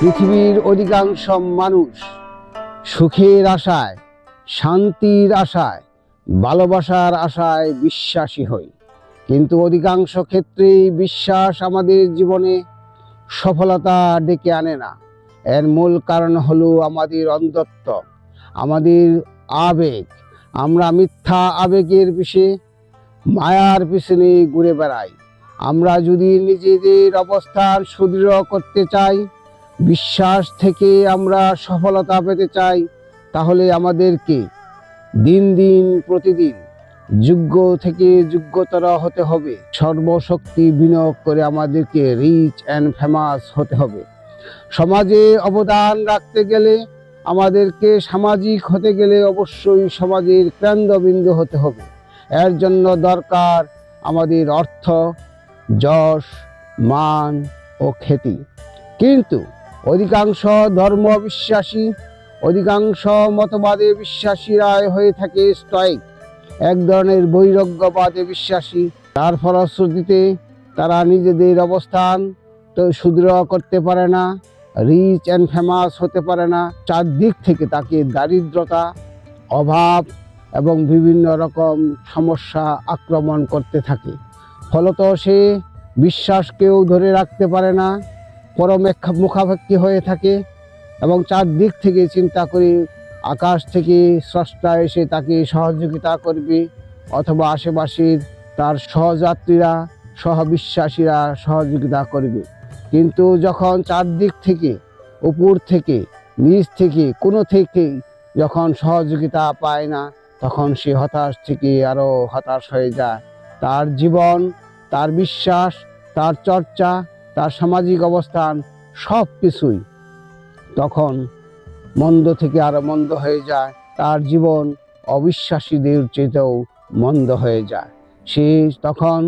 পৃথিবীর অধিকাংশ মানুষ সুখের আশায়, শান্তির আশায়, ভালোবাসার আশায় বিশ্বাসী হই। কিন্তু অধিকাংশ ক্ষেত্রেই বিশ্বাস আমাদের জীবনে সফলতা ডেকে আনে না। এর মূল কারণ হলো আমাদের অন্ধত্ব আমাদের আবেগ। আমরা মিথ্যা আবেগের বিষয়ে মায়ার পিছনে ঘুরে বেড়াই। আমরা যদি নিজেদের অবস্থান সুদৃঢ় করতে চাই বিশ্বাস থেকে আমরা সফলতা পেতে চাই, তাহলে আমাদেরকে দিন দিন, প্রতিদিন যোগ্য থেকে যোগ্যতর হতে হবে। সর্বশক্তি বিনিয়োগ করে আমাদেরকে রিচ অ্যান্ড ফেমাস হতে হবে। সমাজে অবদান রাখতে গেলে আমাদেরকে সামাজিক হতে গেলে অবশ্যই সমাজের কেন্দ্রবিন্দু হতে হবে। এর জন্য দরকার আমাদের অর্থ, যশ, মান ও খ্যাতি। কিন্তু অধিকাংশ ধর্ম বিশ্বাসী, অধিকাংশ মতবাদে বিশ্বাসীরা হয়ে থাকে স্টয়িক এক ধরনের বৈরাগ্যবাদে বিশ্বাসী। তার ফলশ্রুতিতে তারা নিজেদের অবস্থান তো সুদৃঢ় করতে পারে না রিচ অ্যান্ড ফেমাস হতে পারে না। চারদিক থেকে তাকে দারিদ্রতা, অভাব এবং বিভিন্ন রকম সমস্যা আক্রমণ করতে থাকে। ফলত সে বিশ্বাসকেও ধরে রাখতে পারে না পরমেক্ষা মুখাপেক্ষি হয়ে থাকে এবং চারদিক থেকে চিন্তা করে, আকাশ থেকে স্রষ্টা এসে তাকে সহযোগিতা করবে অথবা আশেপাশের তার সহযাত্রীরা, সহবিশ্বাসীরা সহযোগিতা করবে। কিন্তু যখন চারদিক থেকে, উপর থেকে, নিচ থেকে, কোনো থেকেই যখন সহযোগিতা পায় না, তখন সে হতাশ থেকে আরও হতাশ হয়ে যায়। তার জীবন, তার বিশ্বাস, তার চর্চা তার সামাজিক অবস্থান সব কিছুই তখন মন্দ থেকে আরও মন্দ হয়ে যায়, তার জীবন অবিশ্বাসীদের চেয়েও মন্দ হয়ে যায়। সে তখন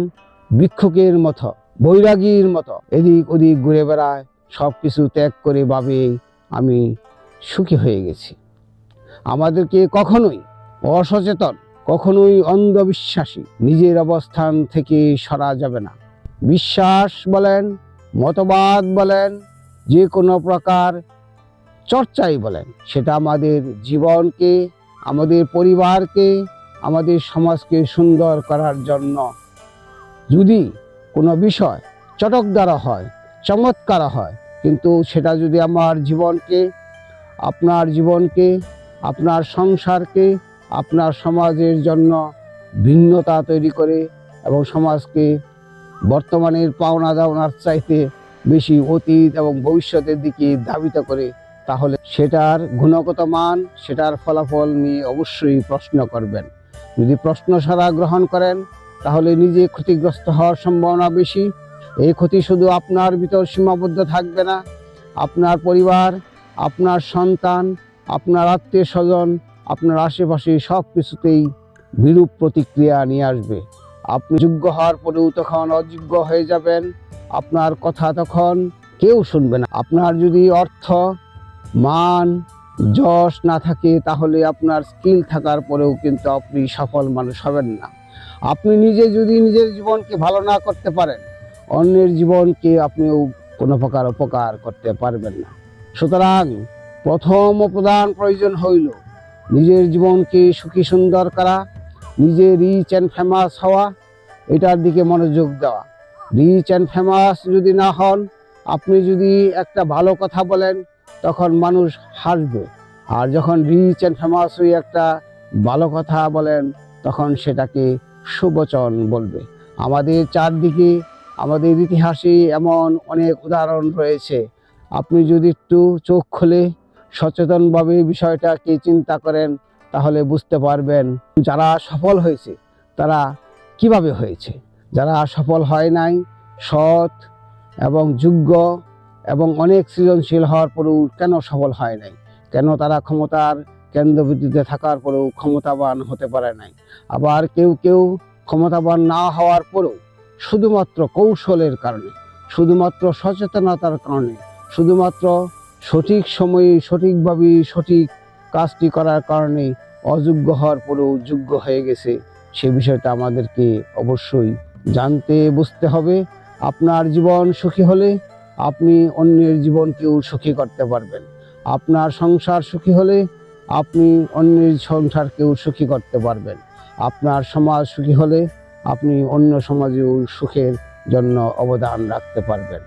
ভিক্ষুকের মতো, বৈরাগীর মতো, এদিক ওদিক ঘুরে বেড়ায় সব কিছু ত্যাগ করে ভাবে আমি সুখী হয়ে গেছি। আমাদেরকে কখনোই অসচেতন, কখনোই অন্ধবিশ্বাসী, নিজের অবস্থান থেকে সরা যাবে না। বিশ্বাস বলেন মতবাদ বলেন, যে কোনো প্রকার চর্চাই বলেন, সেটা আমাদের জীবনকে, আমাদের পরিবারকে, আমাদের সমাজকে সুন্দর করার জন্য। যদি কোনো বিষয় চটক দ্বারা হয়, চমৎকার হয়, কিন্তু সেটা যদি আমার জীবনকে, আপনার জীবনকে, আপনার সংসারকে, আপনার সমাজের জন্য ভিন্নতা তৈরি করে এবং সমাজকে বর্তমানের পাওনা দাওনার চাইতে বেশি অতীত এবং ভবিষ্যতের দিকে ধাবিত করে, তাহলে সেটার গুণগত মান সেটার ফলাফল নিয়ে অবশ্যই প্রশ্ন করবেন। যদি প্রশ্ন সারা গ্রহণ করেন, তাহলে নিজে ক্ষতিগ্রস্ত হওয়ার সম্ভাবনা বেশি। এই ক্ষতি শুধু আপনার ভিতর সীমাবদ্ধ থাকবে না। আপনার পরিবার, আপনার সন্তান, আপনার আত্মীয় স্বজন, আপনার আশেপাশে সব কিছুতেই বিরূপ প্রতিক্রিয়া নিয়ে আসবে। আপনি যোগ্য হওয়ার পরেও তখন অযোগ্য হয়ে যাবেন। আপনার কথা তখন কেউ শুনবে না। আপনার যদি অর্থ, মান, যশ না থাকে, তাহলে আপনার স্কিল থাকার পরেও কিন্তু আপনি সফল মানুষ হবেন না। আপনি নিজে যদি নিজের জীবনকে ভালো না করতে পারেন, অন্যের জীবনকে আপনিও কোনো প্রকার উপকার করতে পারবেন না। সুতরাং প্রথম প্রধান প্রয়োজন হইল নিজের জীবনকে সুখী সুন্দর করা, নিজে রিচ অ্যান্ড ফেমাস হওয়া এটার দিকে মনোযোগ দেওয়া। রিচ অ্যান্ড ফেমাস যদি না হন, আপনি যদি একটা ভালো কথা বলেন, তখন মানুষ হাসবে। আর যখন রিচ অ্যান্ড ফেমাস হয়ে একটা ভালো কথা বলেন, তখন সেটাকে সুবচন বলবে। আমাদের চারদিকে, আমাদের ইতিহাসে এমন অনেক উদাহরণ রয়েছে। আপনি যদি একটু চোখ খুলে সচেতনভাবে বিষয়টাকে চিন্তা করেন, তাহলে বুঝতে পারবেন যারা সফল হয়েছে, তারা কীভাবে হয়েছে? যারা সফল হয় নাই, সৎ এবং যোগ্য এবং অনেক সৃজনশীল হওয়ার পরেও কেন সফল হয় নাই? কেন তারা ক্ষমতার কেন্দ্রবিন্দুতে থাকার পরেও ক্ষমতাবান হতে পারে নাই? আবার কেউ কেউ ক্ষমতাবান না হওয়ার পরেও শুধুমাত্র কৌশলের কারণে, শুধুমাত্র সচেতনতার কারণে, শুধুমাত্র সঠিক সময়ে সঠিকভাবে সঠিক কাজটি করার কারণে অযোগ্য হওয়ার পরেও যোগ্য হয়ে গেছে সে বিষয়টা আমাদেরকে অবশ্যই জানতে বুঝতে হবে। আপনার জীবন সুখী হলে আপনি অন্যের জীবনকেও সুখী করতে পারবেন। আপনার সংসার সুখী হলে আপনি অন্যের সংসারকেও সুখী করতে পারবেন। আপনার সমাজ সুখী হলে আপনি অন্য সমাজেও সুখের জন্য অবদান রাখতে পারবেন।